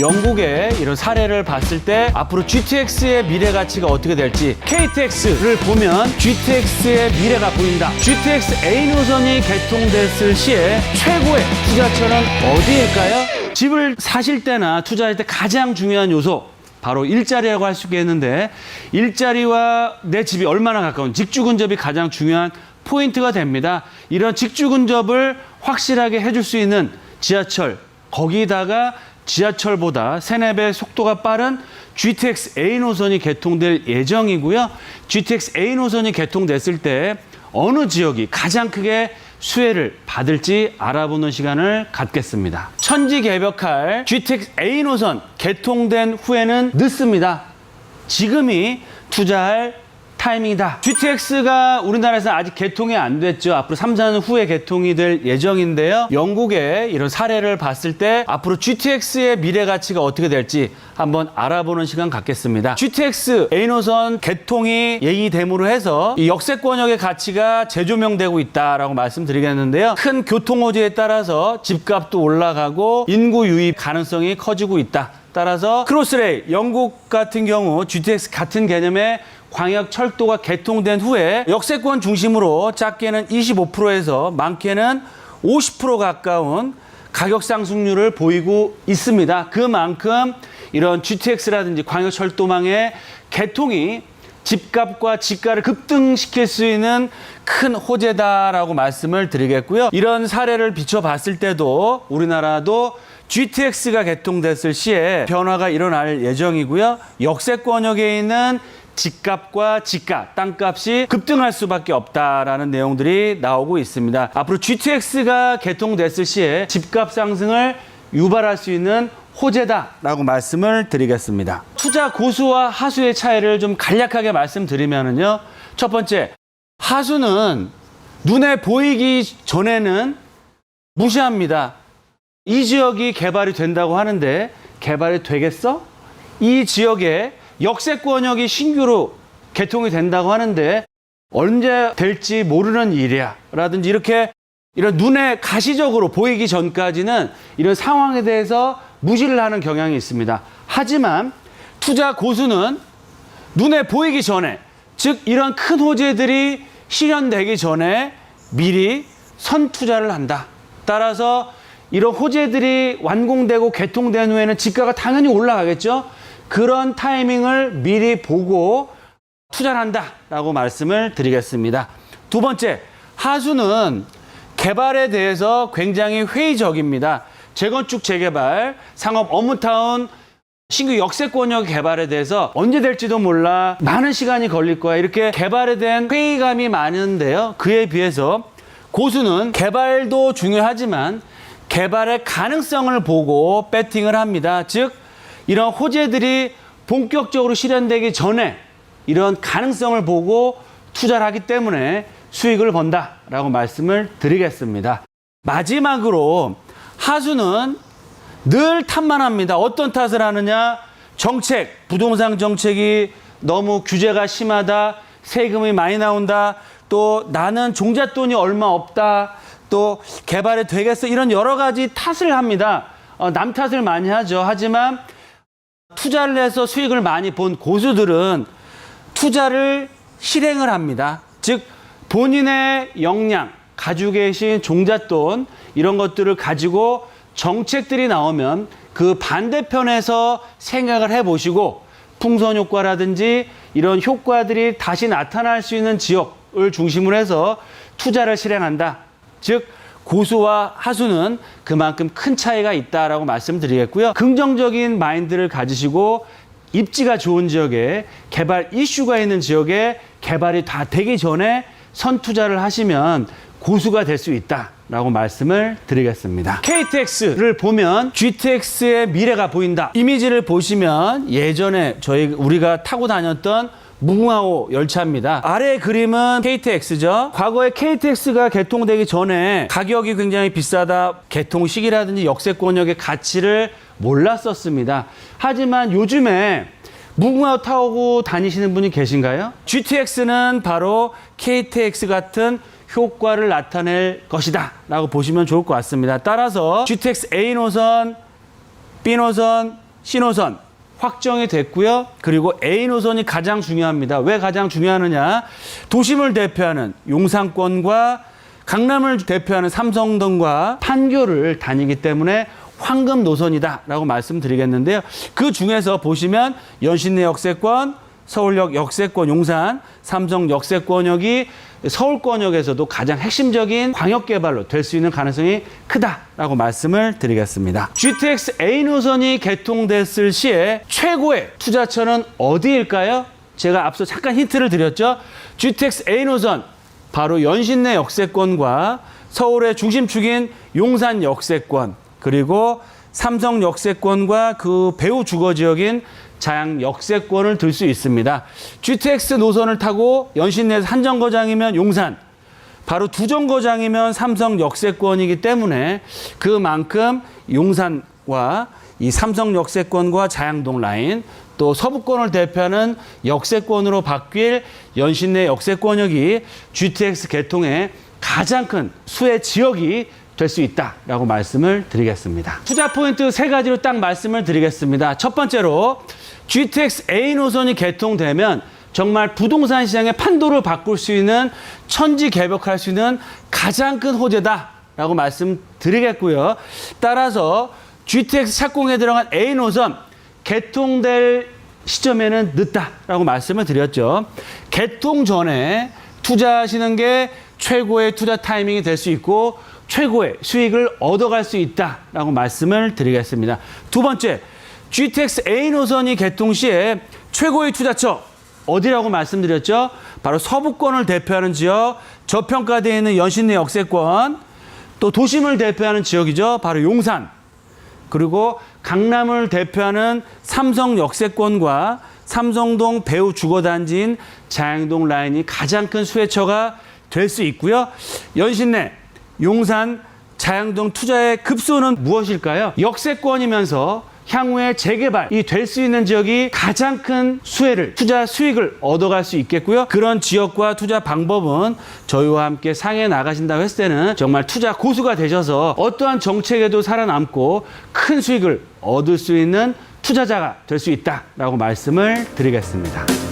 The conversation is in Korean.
영국의 이런 사례를 봤을 때 앞으로 GTX의 미래 가치가 어떻게 될지 KTX를 보면 GTX의 미래가 보인다. GTX A 노선이 개통됐을 시에 최고의 투자처는 어디일까요? 집을 사실 때나 투자할 때 가장 중요한 요소 바로 일자리라고 할 수 있겠는데 일자리와 내 집이 얼마나 가까운 직주 근접이 가장 중요한 포인트가 됩니다. 이런 직주 근접을 확실하게 해줄 수 있는 지하철 거기다가 지하철보다 세네 배 속도가 빠른 GTX A 노선이 개통될 예정이고요. GTX A 노선이 개통됐을 때 어느 지역이 가장 크게 수혜를 받을지 알아보는 시간을 갖겠습니다. 천지개벽할 GTX A 노선 개통된 후에는 늦습니다. 지금이 투자할 타이밍이다. GTX가 우리나라에서는 아직 개통이 안 됐죠. 앞으로 3, 4년 후에 개통이 될 예정인데요. 영국의 이런 사례를 봤을 때 앞으로 GTX의 미래 가치가 어떻게 될지 한번 알아보는 시간 갖겠습니다. GTX A 노선 개통이 예의됨으로 해서 이 역세권역의 가치가 재조명되고 있다라고 말씀드리겠는데요. 큰 교통 호재에 따라서 집값도 올라가고 인구 유입 가능성이 커지고 있다. 따라서 크로스레일 영국 같은 경우 GTX 같은 개념의 광역 철도가 개통된 후에 역세권 중심으로 작게는 25%에서 많게는 50% 가까운 가격 상승률을 보이고 있습니다. 그만큼 이런 GTX라든지 광역 철도망의 개통이 집값과 지가를 급등시킬 수 있는 큰 호재다라고 말씀을 드리겠고요. 이런 사례를 비춰봤을 때도 우리나라도 GTX가 개통됐을 시에 변화가 일어날 예정이고요. 역세권역에 있는 집값과 지가, 땅값이 급등할 수밖에 없다라는 내용들이 나오고 있습니다. 앞으로 GTX가 개통됐을 시에 집값 상승을 유발할 수 있는 호재다라고 말씀을 드리겠습니다. 투자 고수와 하수의 차이를 좀 간략하게 말씀드리면은요. 첫 번째, 하수는 눈에 보이기 전에는 무시합니다. 이 지역이 개발이 된다고 하는데 개발이 되겠어? 이 지역에 역세권역이 신규로 개통이 된다고 하는데 언제 될지 모르는 일이야. 라든지 이렇게 이런 눈에 가시적으로 보이기 전까지는 이런 상황에 대해서 무시를 하는 경향이 있습니다. 하지만 투자 고수는 눈에 보이기 전에 즉 이런 큰 호재들이 실현되기 전에 미리 선 투자를 한다. 따라서 이런 호재들이 완공되고 개통된 후에는 지가가 당연히 올라가겠죠. 그런 타이밍을 미리 보고 투자를 한다라고 말씀을 드리겠습니다. 두 번째, 하수는 개발에 대해서 굉장히 회의적입니다. 재건축 재개발, 상업 업무타운, 신규 역세권역 개발에 대해서 언제 될지도 몰라 많은 시간이 걸릴 거야 이렇게 개발에 대한 회의감이 많은데요. 그에 비해서 고수는 개발도 중요하지만 개발의 가능성을 보고 배팅을 합니다. 즉 이런 호재들이 본격적으로 실현되기 전에 이런 가능성을 보고 투자를 하기 때문에 수익을 번다라고 말씀을 드리겠습니다. 마지막으로 하수는 늘 탓만 합니다. 어떤 탓을 하느냐? 정책, 부동산 정책이 너무 규제가 심하다, 세금이 많이 나온다, 또 나는 종잣돈이 얼마 없다, 또 개발이 되겠어, 이런 여러 가지 탓을 합니다. 어, 남 탓을 많이 하죠. 하지만 투자를 해서 수익을 많이 본 고수들은 투자를 실행을 합니다. 즉, 본인의 역량, 가지고 계신 종잣돈, 이런 것들을 가지고 정책들이 나오면 그 반대편에서 생각을 해보시고 풍선 효과라든지 이런 효과들이 다시 나타날 수 있는 지역을 중심으로 해서 투자를 실행한다. 즉, 고수와 하수는 그만큼 큰 차이가 있다라고 말씀드리겠고요. 긍정적인 마인드를 가지시고 입지가 좋은 지역에 개발 이슈가 있는 지역에 개발이 다 되기 전에 선 투자를 하시면 고수가 될 수 있다 라고 말씀을 드리겠습니다. KTX를 보면 GTX의 미래가 보인다. 이미지를 보시면 예전에 저희 우리가 타고 다녔던 무궁화호 열차입니다. 아래 그림은 KTX죠. 과거에 KTX가 개통되기 전에 가격이 굉장히 비싸다. 개통 시기라든지 역세권역의 가치를 몰랐었습니다. 하지만 요즘에 무궁화 타고 다니시는 분이 계신가요? GTX는 바로 KTX 같은 효과를 나타낼 것이다 라고 보시면 좋을 것 같습니다. 따라서 GTX A 노선, B 노선, C노선 확정이 됐고요. 그리고 A노선이 가장 중요합니다. 왜 가장 중요하느냐? 도심을 대표하는 용산권과 강남을 대표하는 삼성동과 판교를 다니기 때문에 황금 노선이다라고 말씀드리겠는데요. 그 중에서 보시면 연신내 역세권, 서울역 역세권 용산, 삼성 역세권역이 서울권역에서도 가장 핵심적인 광역 개발로 될 수 있는 가능성이 크다라고 말씀을 드리겠습니다. GTX A 노선이 개통됐을 시에 최고의 투자처는 어디일까요? 제가 앞서 잠깐 힌트를 드렸죠. GTX A 노선 바로 연신 내 역세권과 서울의 중심축인 용산 역세권 그리고 삼성 역세권과 그 배후 주거 지역인 자양 역세권을 들 수 있습니다. GTX 노선을 타고 연신 내에서 한 정거장이면 용산, 바로 두 정거장이면 삼성 역세권이기 때문에 그만큼 용산과 이 삼성 역세권과 자양동 라인 또 서부권을 대표하는 역세권으로 바뀔 연신내 역세권역이 GTX 개통의 가장 큰 수혜 지역이 될 수 있다라고 말씀을 드리겠습니다. 투자 포인트 세 가지로 딱 말씀을 드리겠습니다. 첫 번째로 GTX A 노선이 개통되면 정말 부동산 시장의 판도를 바꿀 수 있는 천지 개벽할 수 있는 가장 큰 호재다라고 말씀드리겠고요. 따라서 GTX 착공에 들어간 A 노선 개통될 시점에는 늦다라고 말씀을 드렸죠. 개통 전에 투자하시는 게 최고의 투자 타이밍이 될 수 있고 최고의 수익을 얻어갈 수 있다라고 말씀을 드리겠습니다. 두 번째, GTX A 노선이 개통 시에 최고의 투자처 어디라고 말씀드렸죠? 바로 서부권을 대표하는 지역, 저평가되어 있는 연신내 역세권, 또 도심을 대표하는 지역이죠. 바로 용산. 그리고 강남을 대표하는 삼성 역세권과 삼성동 배후 주거단지인 자양동 라인이 가장 큰 수혜처가 될 수 있고요. 연신내, 용산, 자양동 투자의 급소는 무엇일까요? 역세권이면서 향후에 재개발이 될 수 있는 지역이 가장 큰 수혜를 투자 수익을 얻어갈 수 있겠고요. 그런 지역과 투자 방법은 저희와 함께 상해 나가신다고 했을 때는 정말 투자 고수가 되셔서 어떠한 정책에도 살아남고 큰 수익을 얻을 수 있는 투자자가 될 수 있다라고 말씀을 드리겠습니다.